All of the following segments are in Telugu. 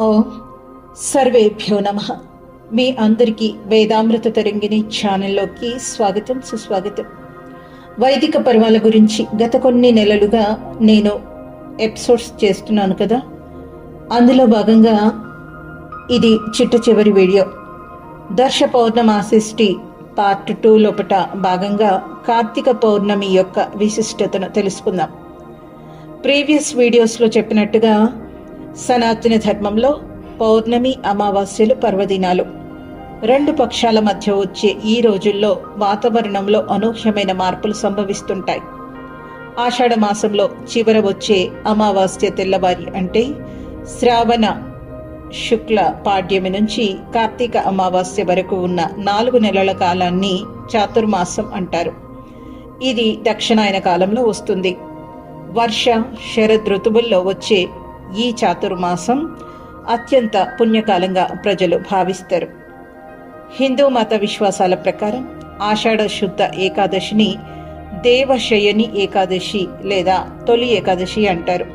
ఓం. సర్వేభ్యో నమ. మీ అందరికీ వేదామృత తరంగిణి ఛానల్లోకి స్వాగతం సుస్వాగతం. వైదిక పర్వాల గురించి గత కొన్ని నెలలుగా నేను ఎపిసోడ్స్ చేస్తున్నాను కదా? అందులో భాగంగా ఇది చిట్ట చివరి వీడియో. దర్శ పౌర్ణమాసిష్టి పార్ట్ టూ లోపట భాగంగా కార్తీక పౌర్ణమి యొక్క విశిష్టతను తెలుసుకుందాం. ప్రీవియస్ వీడియోస్లో చెప్పినట్టుగా సనాతన ధర్మంలో పౌర్ణమి అమావాస్యలు పర్వదినాలు. రెండు పక్షాల మధ్య వచ్చే ఈ రోజుల్లో వాతావరణంలో అనూహ్యమైన మార్పులు సంభవిస్తుంటాయి. ఆషాఢ మాసంలో చివర వచ్చే అమావాస్య తెల్లవారి అంటే శ్రావణ శుక్ల పాడ్యమి నుంచి కార్తీక అమావాస్య వరకు ఉన్న నాలుగు నెలల కాలాన్ని చాతుర్మాసం అంటారు. ఇది దక్షిణాయన కాలంలో వస్తుంది. వర్ష శరద్ ఋతువుల్లో వచ్చే ఈ చాతుర్మాసం అత్యంత పుణ్యకాలంగా ప్రజలు భావిస్తారు. హిందూ మత విశ్వాసాల ప్రకారం ఆషాఢ శుద్ధ ఏకాదశిని దేవశయని ఏకాదశి లేదా తొలి ఏకాదశి అంటారు.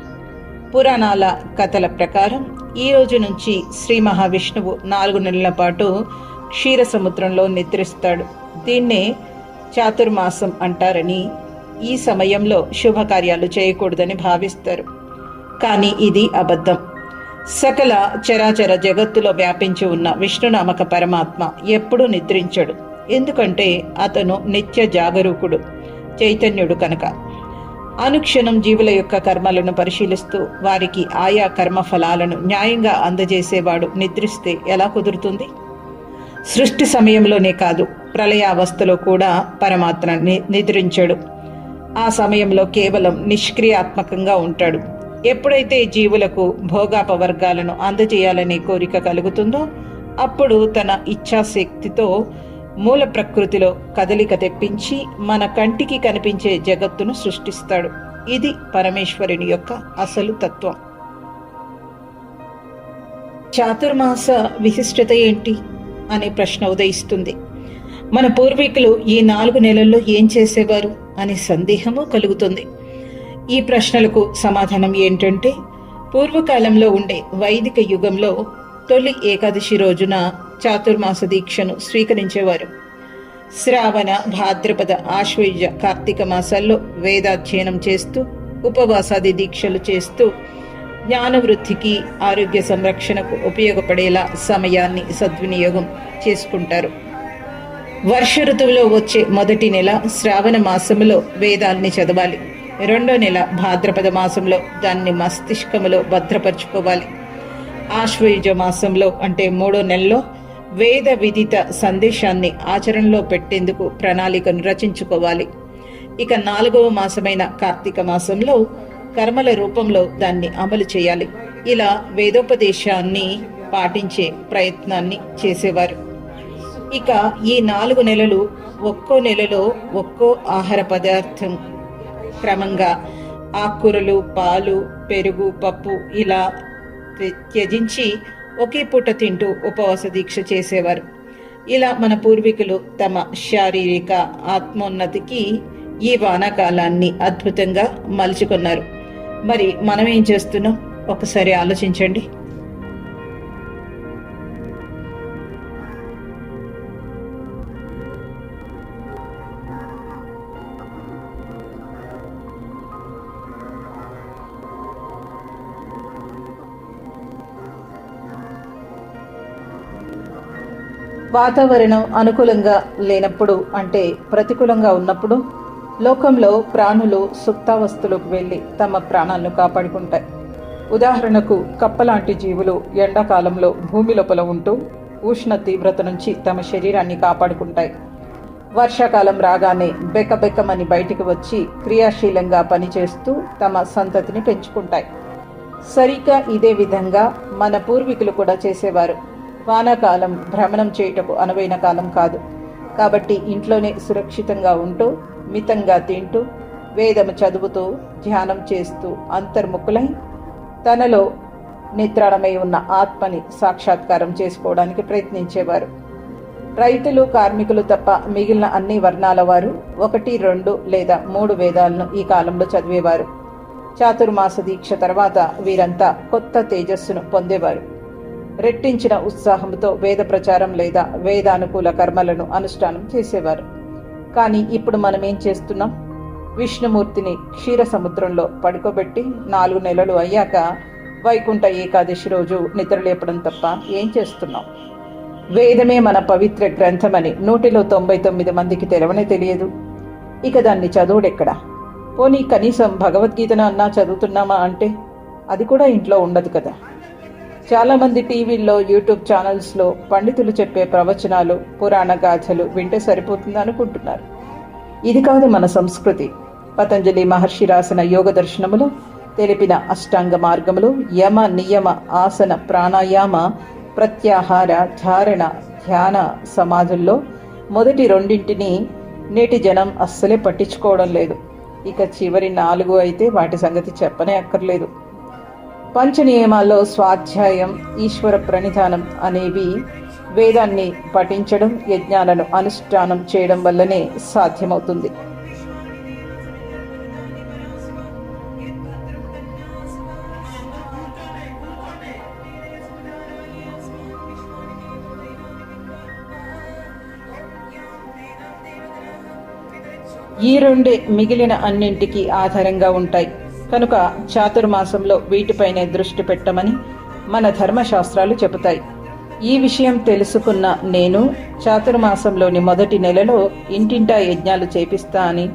పురాణాల కథల ప్రకారం ఈ రోజు నుంచి శ్రీ మహావిష్ణువు నాలుగు నెలల పాటు క్షీర సముద్రంలో నిద్రిస్తాడు. దీన్నే చాతుర్మాసం అంటారని ఈ సమయంలో శుభకార్యాలు చేయకూడదని భావిస్తారు. కానీ ఇది అబద్ధం. సకల చరాచర జగత్తులో వ్యాపించి ఉన్న విష్ణునామక పరమాత్మ ఎప్పుడూ నిద్రించడు. ఎందుకంటే అతను నిత్య జాగరూకుడు చైతన్యుడు కనుక. అనుక్షణం జీవుల యొక్క కర్మలను పరిశీలిస్తూ వారికి ఆయా కర్మ ఫలాలను న్యాయంగా అందజేసేవాడు నిద్రిస్తే ఎలా కుదురుతుంది? సృష్టి సమయంలోనే కాదు ప్రళయావస్థలో కూడా పరమాత్మ ని- నిద్రించడు. ఆ సమయంలో కేవలం నిష్క్రియాత్మకంగా ఉంటాడు. ఎప్పుడైతే జీవులకు భోగాపవర్గాలను అందజేయాలనే కోరిక కలుగుతుందో అప్పుడు తన ఇచ్ఛాశక్తితో మూల ప్రకృతిలో కదలిక తెప్పించి మన కంటికి కనిపించే జగత్తును సృష్టిస్తాడు. ఇది పరమేశ్వరుని యొక్క అసలు తత్వం. చాతుర్మాస విశిష్టత ఏంటి? అనే ప్రశ్న ఉదయిస్తుంది. మన పూర్వీకులు ఈ నాలుగు నెలల్లో ఏం చేసేవారు? అనే సందేహము కలుగుతుంది. ఈ ప్రశ్నలకు సమాధానం ఏంటంటే పూర్వకాలంలో ఉండే వైదిక యుగంలో తొలి ఏకాదశి రోజున చాతుర్మాస దీక్షను స్వీకరించేవారు. శ్రావణ భాద్రపద ఆశ్వయుజ కార్తీక మాసాల్లో వేదాధ్యయనం చేస్తూ ఉపవాసాది దీక్షలు చేస్తూ జ్ఞానవృద్ధికి ఆరోగ్య సంరక్షణకు ఉపయోగపడేలా సమయాన్ని సద్వినియోగం చేసుకుంటారు. వర్ష ఋతువులో వచ్చే మొదటి నెల శ్రావణ మాసంలో వేదాల్ని చదవాలి. రెండో నెల భాద్రపద మాసంలో దాన్ని మస్తిష్కములో భద్రపరుచుకోవాలి. ఆశ్వయుజ మాసంలో అంటే మూడో నెలలో వేద విదిత సందేశాన్ని ఆచరణలో పెట్టేందుకు ప్రణాళికను రచించుకోవాలి. ఇక నాలుగవ మాసమైన కార్తీక మాసంలో కర్మల రూపంలో దాన్ని అమలు చేయాలి. ఇలా వేదోపదేశాన్ని పాటించే ప్రయత్నాన్ని చేసేవారు. ఇక ఈ నాలుగు నెలలు ఒక్కో నెలలో ఒక్కో ఆహార పదార్థం క్రమంగా ఆకుకూరలు పాలు పెరుగు పప్పు ఇలా త్యజించి ఒకే పూట తింటూ ఉపవాస దీక్ష చేసేవారు. ఇలా మన పూర్వీకులు తమ శారీరక ఆత్మోన్నతికి ఈ వానాకాలాన్ని అద్భుతంగా మలుచుకున్నారు. మరి మనం ఏం చేస్తున్నాం? ఒకసారి ఆలోచించండి. వాతావరణం అనుకూలంగా లేనప్పుడు అంటే ప్రతికూలంగా ఉన్నప్పుడు లోకంలో ప్రాణులు సుప్తావస్థలోకి వెళ్ళి తమ ప్రాణాలను కాపాడుకుంటాయి. ఉదాహరణకు కప్పలాంటి జీవులు ఎండాకాలంలో భూమి లోపల ఉంటూ ఉష్ణ తీవ్రత నుంచి తమ శరీరాన్ని కాపాడుకుంటాయి. వర్షాకాలం రాగానే బెక్కబెక్కమని బయటికి వచ్చి క్రియాశీలంగా పనిచేస్తూ తమ సంతతిని పెంచుకుంటాయి. సరిగ్గా ఇదే విధంగా మన పూర్వీకులు కూడా చేసేవారు. వానాకాలం భ్రమణం చేయుటకు అనువైన కాలం కాదు. కాబట్టి ఇంట్లోనే సురక్షితంగా ఉంటూ మితంగా తింటూ వేదము చదువుతూ ధ్యానం చేస్తూ అంతర్ముఖులై తనలో నిద్రాణమై ఉన్న ఆత్మని సాక్షాత్కారం చేసుకోవడానికి ప్రయత్నించేవారు. రైతులు కార్మికులు తప్ప మిగిలిన అన్ని వర్ణాల వారు ఒకటి రెండు లేదా మూడు వేదాలను ఈ కాలంలో చదివేవారు. చాతుర్మాస దీక్ష తర్వాత వీరంతా కొత్త తేజస్సును పొందేవారు. రెట్టించిన ఉత్సాహంతో వేద ప్రచారం లేదా వేదానుకూల కర్మలను అనుష్ఠానం చేసేవారు. కానీ ఇప్పుడు మనం ఏం చేస్తున్నాం? విష్ణుమూర్తిని క్షీర సముద్రంలో పడుకోబెట్టి నాలుగు నెలలు అయ్యాక వైకుంఠ ఏకాదశి రోజు నిద్రలేపడం తప్ప ఏం చేస్తున్నాం? వేదమే మన పవిత్ర గ్రంథమని నూటిలో తొంభై తొమ్మిది మందికి తెలవనే తెలియదు. ఇక దాన్ని చదువుడెక్కడా? పోనీ కనీసం భగవద్గీతను అన్నా చదువుతున్నామా అంటే? అది కూడా ఇంట్లో ఉండదు కదా. చాలామంది టీవీల్లో యూట్యూబ్ ఛానల్స్లో పండితులు చెప్పే ప్రవచనాలు పురాణ గాథలు వింటే సరిపోతుంది అనుకుంటున్నారు. ఇది కాదు మన సంస్కృతి. పతంజలి మహర్షి రాసిన యోగ దర్శనములో తెలిపిన అష్టాంగ మార్గములు యమ నియమ ఆసన ప్రాణాయామ ప్రత్యాహార ధారణ ధ్యాన సమాధుల్లో మొదటి రెండింటిని నేటి జనం అస్సలే పట్టించుకోవడం లేదు. ఇక చివరి నాలుగు అయితే వాటి సంగతి చెప్పనే అక్కర్లేదు. పంచ నియమాల్లో స్వాధ్యాయం ఈశ్వర ప్రణిధానం అనేవి వేదాన్ని పఠించడం యజ్ఞాలను అనుష్ఠానం చేయడం వల్లనే సాధ్యమవుతుంది. ఈ రెండే మిగిలిన అన్నింటికి ఆధారంగా ఉంటాయి. కనుక చాతుర్మాసంలో వీటిపైనే దృష్టి పెట్టమని మన ధర్మశాస్త్రాలు చెబుతాయి. ఈ విషయం తెలుసుకున్న నేను చాతుర్మాసంలోని మొదటి నెలలో ఇంటింటా యజ్ఞాలు చేపిస్తా అని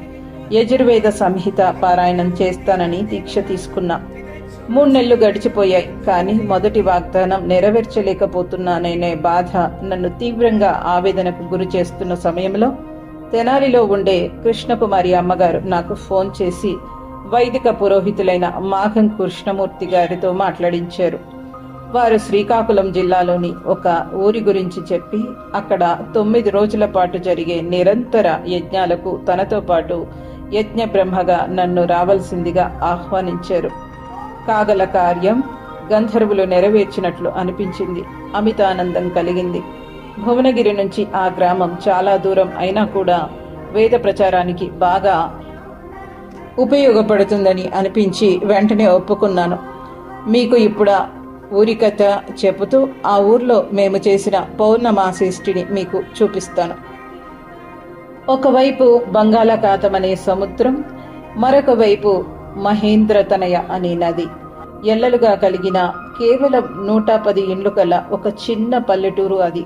యజుర్వేద సంహిత పారాయణం చేస్తానని దీక్ష తీసుకున్నా. మూడు నెలలు గడిచిపోయాయి కానీ మొదటి వాగ్దానం నెరవేర్చలేకపోతున్నాననే బాధ. నన్ను తీవ్రంగా ఆవేదనకు గురి చేస్తున్న సమయంలో తెనాలిలో ఉండే కృష్ణకుమారి అమ్మగారు నాకు ఫోన్ చేసి వైదిక పురోహితులైన మాఘం కృష్ణమూర్తి గారితో మాట్లాడించారు. వారు శ్రీకాకుళం జిల్లాలోని ఒక ఊరి గురించి చెప్పి అక్కడ తొమ్మిది రోజుల పాటు జరిగే నిరంతర యజ్ఞాలకు తనతో పాటు యజ్ఞ బ్రహ్మగా నన్ను రావాల్సిందిగా ఆహ్వానించారు. కాగల కార్యం గంధర్వులు నెరవేర్చినట్లు అనిపించింది. అమితానందం కలిగింది. భువనగిరి నుంచి ఆ గ్రామం చాలా దూరం అయినా కూడా వేద ప్రచారానికి బాగా ఉపయోగపడుతుందని అనిపించి వెంటనే ఒప్పుకున్నాను. మీకు ఇప్పుడు ఊరి కథ చెబుతూ ఆ ఊర్లో మేము చేసిన పౌర్ణమాసేష్టిని మీకు చూపిస్తాను. ఒకవైపు బంగాళాఖాతం అనే సముద్రం మరొక వైపు మహేంద్రతనయ అనే నది. ఎల్లలుగా కలిగిన కేవలం నూట పది ఇండ్లు కల ఒక చిన్న పల్లెటూరు అది.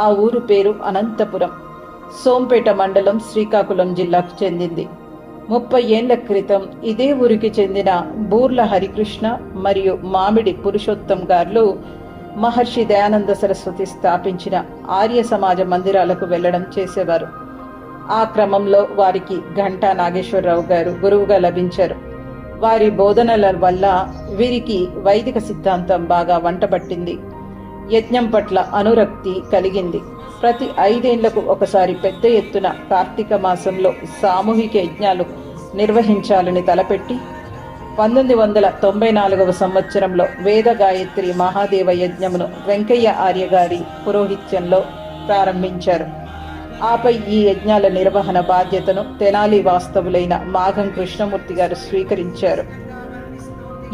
ఆ ఊరు పేరు అనంతపురం. సోంపేట మండలం శ్రీకాకుళం జిల్లాకు చెందింది. ముప్పై ఏండ్ల క్రితం ఇదే ఊరికి చెందిన బూర్ల హరికృష్ణ మరియు మామిడి పురుషోత్తం గారు మహర్షి దయానంద సరస్వతి స్థాపించిన ఆర్య సమాజ మందిరాలకు వెళ్ళడం చేసేవారు. ఆ క్రమంలో వారికి ఘంటా నాగేశ్వరరావు గారు గురువుగా లభించారు. వారి బోధనల వల్ల వీరికి వైదిక సిద్ధాంతం బాగా వంటబట్టింది యజ్ఞం పట్ల అనురక్తి కలిగింది. ప్రతి ఐదేళ్ళకు ఒకసారి పెద్ద ఎత్తున కార్తీక మాసంలో సామూహిక యజ్ఞాలు నిర్వహించాలని తలపెట్టి పంతొమ్మిది వందల తొంభై నాలుగవ సంవత్సరంలో వేద గాయత్రి మహాదేవ యజ్ఞమును వెంకయ్య ఆర్య గారి పురోహిత్యంలో ప్రారంభించారు. ఆపై ఈ యజ్ఞాల నిర్వహణ బాధ్యతను తెనాలి వాస్తవులైన మాఘం కృష్ణమూర్తి గారు స్వీకరించారు.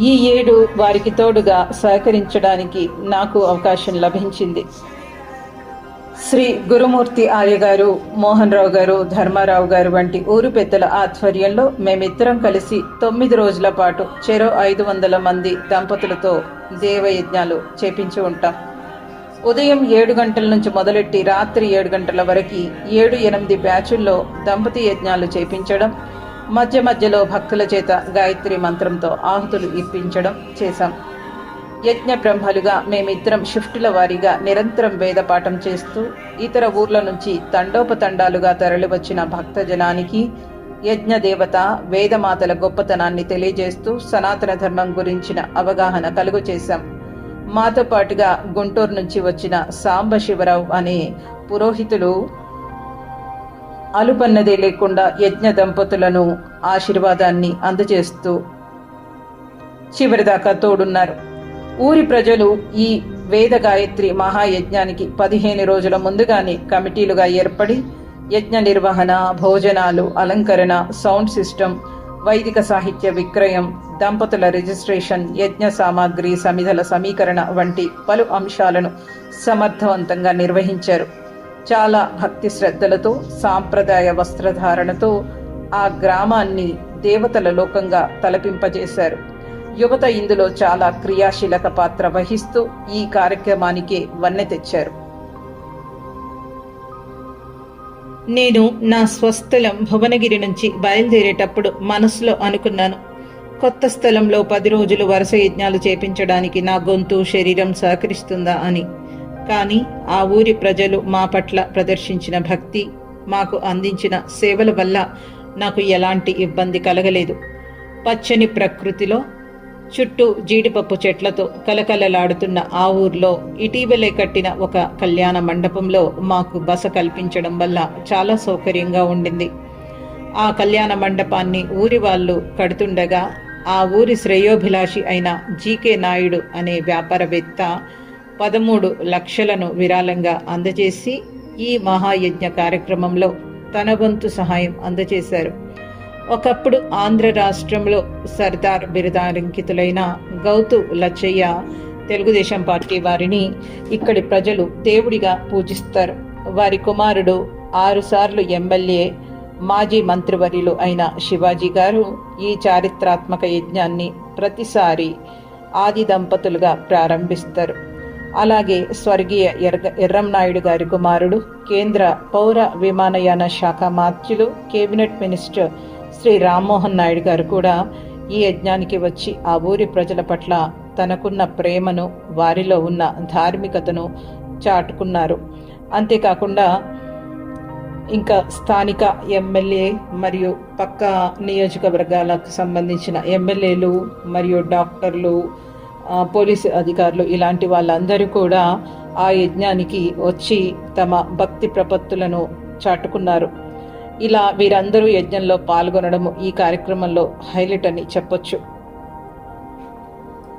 ఈ ఏడు వారికి తోడుగా సహకరించడానికి నాకు అవకాశం లభించింది. శ్రీ గురుమూర్తి ఆర్య గారు మోహన్ రావు గారు ధర్మారావు గారు వంటి ఊరు పెద్దల ఆధ్వర్యంలో మేమిద్దరం కలిసి తొమ్మిది రోజుల పాటు చెరో ఐదు వందల మంది దంపతులతో దేవయజ్ఞాలు చేపించి ఉంటాం. ఉదయం ఏడు గంటల నుంచి మొదలెట్టి రాత్రి ఏడు గంటల వరకు ఏడు ఎనిమిది బ్యాచుల్లో దంపతి యజ్ఞాలు చేపించడం మధ్య మధ్యలో భక్తుల చేత గాయత్రి మంత్రంతో ఆహుతులు ఇప్పించడం చేశాం. యజ్ఞ బ్రహ్మలుగా మేమిద్దరం షిఫ్టుల వారీగా నిరంతరం వేదపాఠం చేస్తూ ఇతర ఊర్ల నుంచి తండోపతండాలుగా తరలివచ్చిన భక్తజనానికి యజ్ఞ దేవత వేదమాతల గొప్పతనాన్ని తెలియజేస్తూ సనాతన ధర్మం గురించిన అవగాహన కలుగు చేశాం. మాతో పాటుగా గుంటూరు నుంచి వచ్చిన సాంబ శివరావు అనే పురోహితులు అలుపన్నదే లేకుండా యజ్ఞ దంపతులను ఆశీర్వాదాన్ని అందజేస్తూ చివరిదాకా తోడున్నారు. ఊరి ప్రజలు ఈ వేద గాయత్రి మహాయజ్ఞానికి పదిహేను రోజుల ముందుగానే కమిటీలుగా ఏర్పడి యజ్ఞ నిర్వహణ భోజనాలు అలంకరణ సౌండ్ సిస్టమ్ వైదిక సాహిత్య విక్రయం దంపతుల రిజిస్ట్రేషన్ యజ్ఞ సామాగ్రి సమిధల సమీకరణ వంటి పలు అంశాలను సమర్థవంతంగా నిర్వహించారు. చాలా భక్తి శ్రద్ధలతో సాంప్రదాయ వస్త్రధారణతో ఆ గ్రామాన్ని దేవతల లోకంగా తలపింపజేశారు. యువత ఇందులో చాలా క్రియాశీలక పాత్ర వహిస్తూ ఈ కార్యక్రమానికి వన్నె తెచ్చారు. నేను నా స్వస్థలం భువనగిరి నుంచి బయలుదేరేటప్పుడు మనసులో అనుకున్నాను. కొత్త స్థలంలో పది రోజులు వరుస యజ్ఞాలు చేపించడానికి నా గొంతు శరీరం సహకరిస్తుందా అని. కానీ ఆ ఊరి ప్రజలు మా పట్ల ప్రదర్శించిన భక్తి మాకు అందించిన సేవల వల్ల నాకు ఎలాంటి ఇబ్బంది కలగలేదు. పచ్చని ప్రకృతిలో చుట్టూ జీడిపప్పు చెట్లతో కలకలలాడుతున్న ఆ ఊర్లో ఇటీవలే కట్టిన ఒక కళ్యాణ మండపంలో మాకు బస కల్పించడం వల్ల చాలా సౌకర్యంగా ఉండింది. ఆ కళ్యాణ మండపాన్ని ఊరి వాళ్ళు కడుతుండగా ఆ ఊరి శ్రేయోభిలాషి అయిన జీకే నాయుడు అనే వ్యాపారవేత్త పదమూడు లక్షలను విరాళంగా అందజేసి ఈ మహాయజ్ఞ కార్యక్రమంలో తన వంతు సహాయం అందజేశారు. ఒకప్పుడు ఆంధ్ర రాష్ట్రంలో సర్దార్ బిరుదారంకితులైన గౌతు లచ్చయ్య తెలుగుదేశం పార్టీ వారిని ఇక్కడి ప్రజలు దేవుడిగా పూజిస్తారు. వారి కుమారుడు ఆరుసార్లు ఎమ్మెల్యే మాజీ మంత్రివర్యులు అయిన శివాజీ గారు ఈ చారిత్రాత్మక యజ్ఞాన్ని ప్రతిసారి ఆది దంపతులుగా ప్రారంభిస్తారు. అలాగే స్వర్గీయ ఎర్ర ఎర్రంనాయుడు గారి కుమారుడు కేంద్ర పౌర విమానయాన శాఖ మాత్యులు కేబినెట్ మినిస్టర్ శ్రీ రామ్మోహన్ నాయుడు గారు కూడా ఈ యజ్ఞానికి వచ్చి ఆ ఊరి ప్రజల పట్ల తనకున్న ప్రేమను వారిలో ఉన్న ధార్మికతను చాటుకున్నారు. అంతేకాకుండా ఇంకా స్థానిక ఎమ్మెల్యే మరియు పక్క నియోజకవర్గాలకు సంబంధించిన ఎమ్మెల్యేలు మరియు డాక్టర్లు పోలీసు అధికారులు ఇలాంటి వాళ్ళందరూ కూడా ఆ యజ్ఞానికి వచ్చి తమ భక్తి ప్రపత్తులను చాటుకున్నారు. ఇలా వీరందరూ యజ్ఞంలో పాల్గొనడం ఈ కార్యక్రమంలో హైలైట్ అని చెప్పొచ్చు.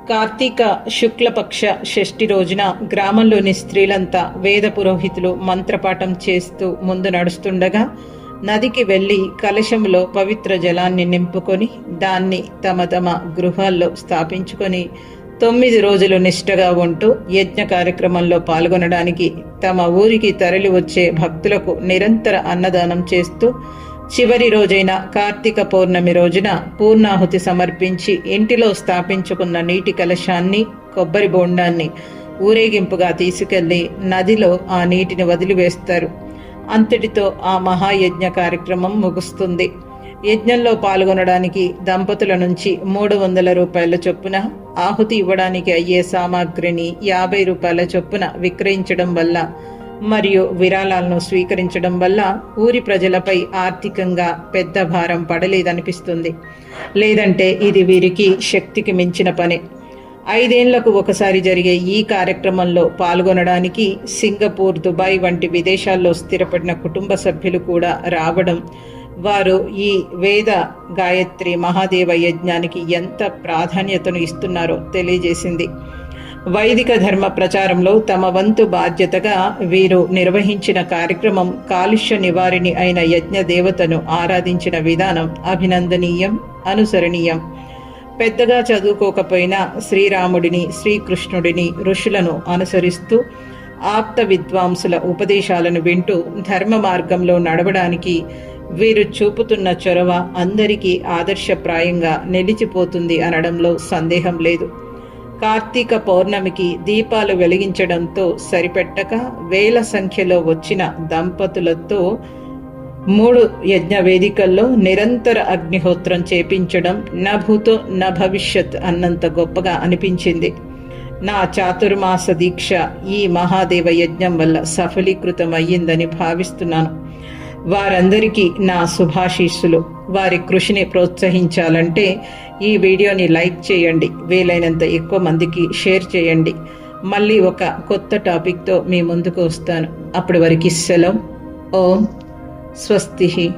కార్తీక శుక్లపక్ష షష్ఠి రోజున గ్రామంలోని స్త్రీలంతా వేద పురోహితులు మంత్రపాఠం చేస్తూ ముందు నడుస్తుండగా నదికి వెళ్ళి కలశంలో పవిత్ర జలాన్ని నింపుకొని దాన్ని తమ తమ గృహాల్లో స్థాపించుకొని తొమ్మిది రోజులు నిష్టగా ఉంటూ యజ్ఞ కార్యక్రమంలో పాల్గొనడానికి తమ ఊరికి తరలి వచ్చే భక్తులకు నిరంతర అన్నదానం చేస్తూ చివరి రోజైన కార్తీక పౌర్ణమి రోజున పూర్ణాహుతి సమర్పించి ఇంటిలో స్థాపించుకున్న నీటి కలశాన్ని కొబ్బరి బోండాన్ని ఊరేగింపుగా తీసుకెళ్ళి నదిలో ఆ నీటిని వదిలివేస్తారు. అంతటితో ఆ మహాయజ్ఞ కార్యక్రమం ముగుస్తుంది. యజ్ఞంలో పాల్గొనడానికి దంపతుల నుంచి మూడు వందల రూపాయల చొప్పున ఆహుతి ఇవ్వడానికి అయ్యే సామాగ్రిని యాభై రూపాయల చొప్పున విక్రయించడం వల్ల మరియు విరాళాలను స్వీకరించడం వల్ల ఊరి ప్రజలపై ఆర్థికంగా పెద్ద భారం పడలేదనిపిస్తుంది. లేదంటే ఇది వీరికి శక్తికి మించిన పని. ఐదేళ్ళకు ఒకసారి జరిగే ఈ కార్యక్రమంలో పాల్గొనడానికి సింగపూర్ దుబాయ్ వంటి విదేశాల్లో స్థిరపడిన కుటుంబ సభ్యులు కూడా రావడం వారు ఈ వేద గాయత్రి మహాదేవ యజ్ఞానికి ఎంత ప్రాధాన్యతను ఇస్తున్నారో తెలియజేసింది. వైదిక ధర్మ ప్రచారంలో తమ వంతు బాధ్యతగా వీరు నిర్వహించిన కార్యక్రమం కాలుష్య నివారిణి అయిన యజ్ఞ దేవతను ఆరాధించిన విధానం అభినందనీయం అనుసరణీయం. పెద్దగా చదువుకోకపోయినా శ్రీరాముడిని శ్రీకృష్ణుడిని ఋషులను అనుసరిస్తూ ఆప్త విద్వాంసుల ఉపదేశాలను వింటూ ధర్మ మార్గంలో నడవడానికి వీరు చూపుతున్న చొరవ అందరికీ ఆదర్శప్రాయంగా నిలిచిపోతుంది అనడంలో సందేహం లేదు. కార్తీక పౌర్ణమికి దీపాలు వెలిగించడంతో సరిపెట్టక వేల సంఖ్యలో వచ్చిన దంపతులతో మూడు యజ్ఞ వేదికల్లో నిరంతర అగ్నిహోత్రం చేపించడం నభూతో న భవిష్యత్ అన్నంత గొప్పగా అనిపించింది. నా చాతుర్మాస దీక్ష ఈ మహాదేవ యజ్ఞం వల్ల సఫలీకృతం అయ్యిందని భావిస్తున్నాను. వారందరికీ నా శుభాశీస్సులు. వారి కృషిని ప్రోత్సహించాలంటే ఈ వీడియోని లైక్ చేయండి. వీలైనంత ఎక్కువ మందికి షేర్ చేయండి. మళ్ళీ ఒక కొత్త టాపిక్తో మీ ముందుకు వస్తాను. అప్పటి వరకు సెలవు. ఓం స్వస్తి